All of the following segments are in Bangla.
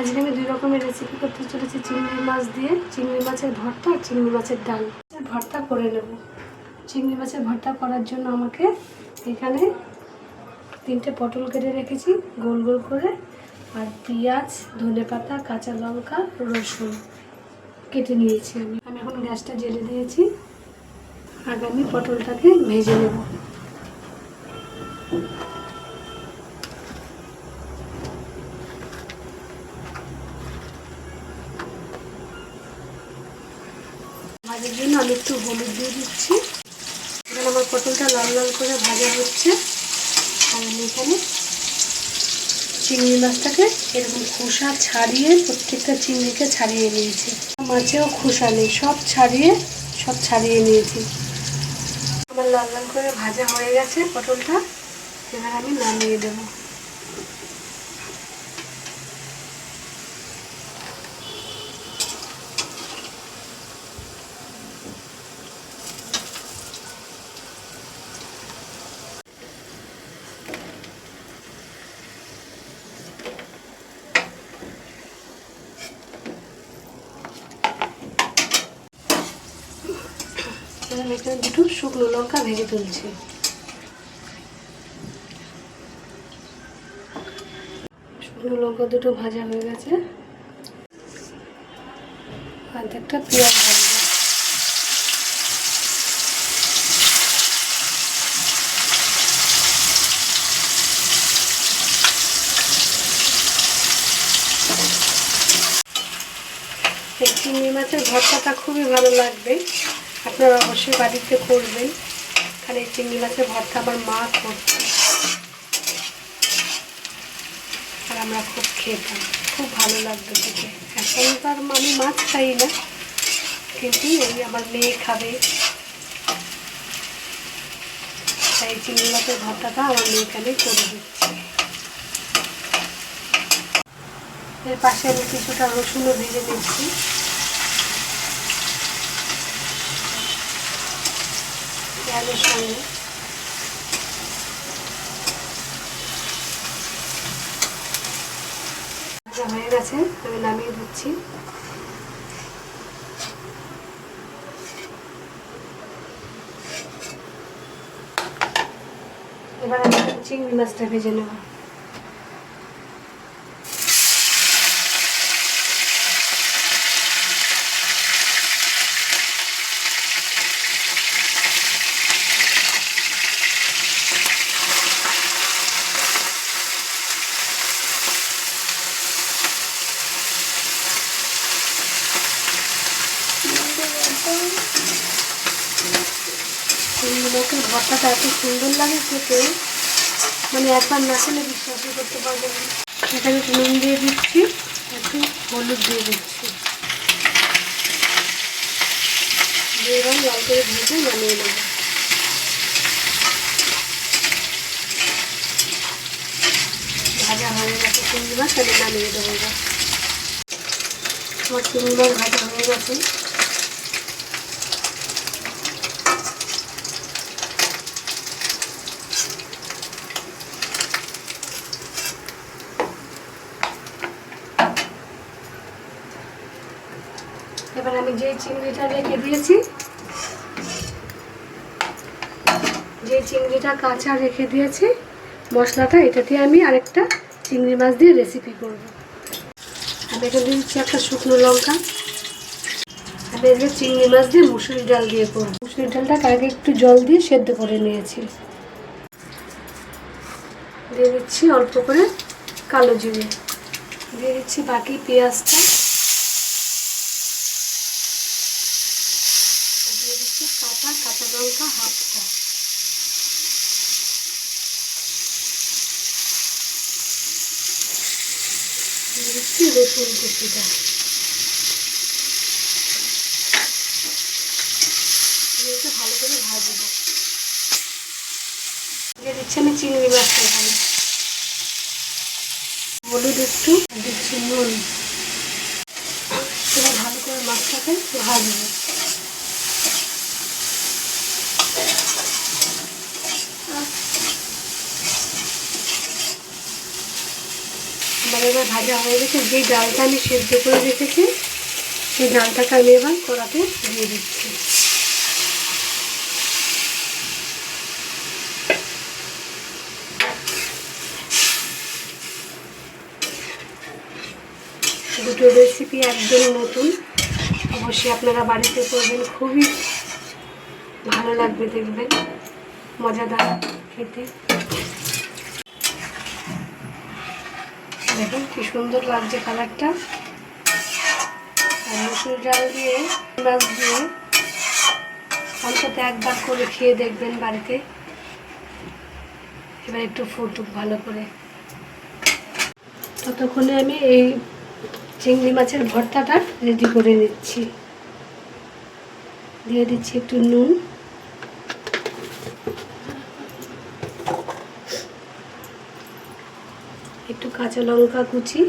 আজকে আমি দুই রকমের রেসিপি করতে চলেছি। চিংড়ি মাছ দিয়ে চিংড়ি মাছের ভর্তা আর চিংড়ি মাছের ডাল। ভর্তা করে নেব। চিংড়ি মাছের ভর্তা করার জন্য আমাকে এখানে তিনটে পটল কেটে রেখেছি, গোল গোল করে। আর পেঁয়াজ, ধনে পাতা, কাঁচা লঙ্কা, রসুন কেটে নিয়েছি আমি। আমি এখন গ্যাসটা জেলে দিয়েছি। আগামী পটলটাকে ভেজে নেব। ভাজার জন্য আমি একটু হলুদ দিয়ে দিচ্ছি। এখানে আমার পটলটা লাল লাল করে ভাজা হচ্ছে। আর আমি এখানে চিংড়ি মাছটাকে এরকম খোসা ছাড়িয়ে প্রত্যেকটা চিংড়িকে ছাড়িয়ে নিয়েছি। মাছেও খোসা নেই, সব ছাড়িয়ে সব ছাড়িয়ে নিয়েছি। আমার লাল লাল করে ভাজা হয়ে গেছে পটলটা। এবার আমি নামিয়ে দেবো। এখানে দুটো শুকনো লঙ্কা ভেজে তুলছি। শুকনো লঙ্কা দুটো ভাজা হয়ে গেছে। অর্ধেকটা পেঁয়াজ ভাজবো। এই ভর্তাটা খুবই ভালো লাগবে। আপনারা অবশ্যই বাড়িতে করবেন। এই চিংড়ি মাছের ভর্তা আমার মা করছে। আর আমরা খুব খেতাম। খুব ভালো লাগতো খেতে। আর আমি মাছ খাই না। কিন্তু এই আমার মেয়ে খাবে। তাই চিংড়ি মাছের ভর্তাটা আমার আমি করে দিচ্ছি। এর পাশে আমি কিছুটা রসুনও ভেজে নিচ্ছি। পেঁয়াজের সঙ্গে। হয়ে গেছে আমি নামিয়ে দিচ্ছি। এবার আমি চিংড়ি মাছটা ভেজে নেব। মাছের ভর্তাটা এত সুন্দর লাগে খেতে। মানে একবার না খেলে বিশ্বাসই করতে পারবে এখানে নুন দিয়ে দিচ্ছি, একটু হলুদ দিয়ে দিচ্ছি। দিয়ে এবার লাল করে ভেজে নামিয়ে নেব। ভাজা হয়ে গেছে চিংড়ি মাছ আমি নামিয়ে দেবো এবার। আমার চিংড়ি মাছ ভাজা হয়ে গেছে। এবার আমি যে চিংড়িটা রেখে দিয়েছি, যে চিংড়িটা কাঁচা রেখে দিয়েছি, মশলাটা, এটা দিয়ে আমি আরেকটা চিংড়ি মাছ দিয়ে রেসিপি করব। আমি এখানে দিচ্ছি একটা শুকনো লঙ্কা। আমি এদিকে চিংড়ি মাছ দিয়ে মুসুরি ডাল দিয়ে করব। মুসুরি ডালটাকে আগে একটু জল দিয়ে সেদ্ধ করে নিয়েছি। দিয়ে দিচ্ছি অল্প করে কালো জিরে। দিয়ে দিচ্ছি বাকি পেঁয়াজটা দিয়ে দিচ্ছি কাঁচা কাঁচা লঙ্কা হাফটা কুচিটা দিয়ে একটু ভালো করে ভাজবো দিচ্ছি আমি চিংড়ি মাছটা এখানে হলুদ একটু দিচ্ছি নুন ভালো করে মাছটাকে ভাজবো। আমার এবার ভাজা হয়ে গেছে। যেই ডালটা আমি সেদ্ধ করে রেখেছি, সেই ডালটাকে আমি এবার কড়াতে দিয়ে দিচ্ছি। দুটো রেসিপি একদম নতুন। অবশ্যই আপনারা বাড়িতে করবেন, খুবই ভালো লাগবে দেখবেন। মজাদার খেতে। দেখুন, কি সুন্দর লাগছে কালারটা। মুসুর ডাল দিয়ে, মাছ দিয়ে অন্তত একবার করে খেয়ে দেখবেন বাড়িতে। এবার একটু ফুটুক ভালো করে। ততক্ষণে আমি এই চিংড়ি মাছের ভর্তাটা রেডি করে নিচ্ছি। দিয়ে দিচ্ছি একটু নুন। একটু কাঁচা লঙ্কা কুচি,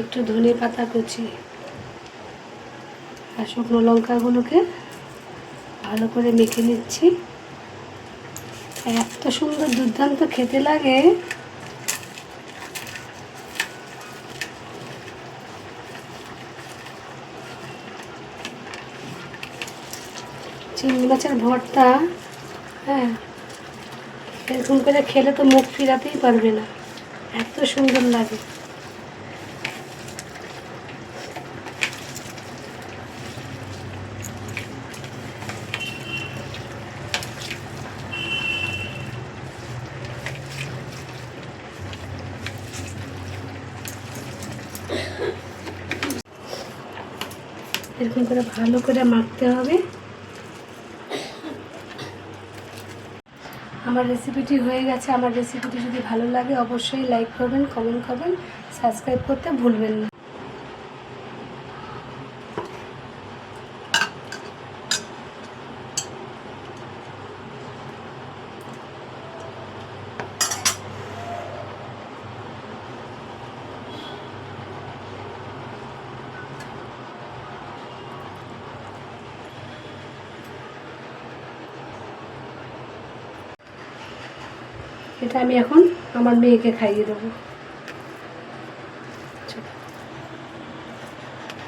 একটু ধনে পাতা কুচি আর শুকনো লঙ্কাগুলোকে ভালো করে মেখে নিচ্ছি। এত সুন্দর দুর্দান্ত খেতে লাগে। চিংড়ি মাছের ভর্তা হ্যাঁ। এরকম করে খেলে তো মুখ ফিরাতেই পারবে না। এত সুন্দর লাগে। এরকম করে ভালো করে মাখতে হবে। আমার রেসিপিটি হয়ে গেছে। আমার রেসিপিটি যদি ভালো লাগে, অবশ্যই লাইক করবেন কমেন্ট করবেন সাবস্ক্রাইব করতে ভুলবেন না। এটা আমি এখন আমার মেয়েকে খাইয়ে দেবো।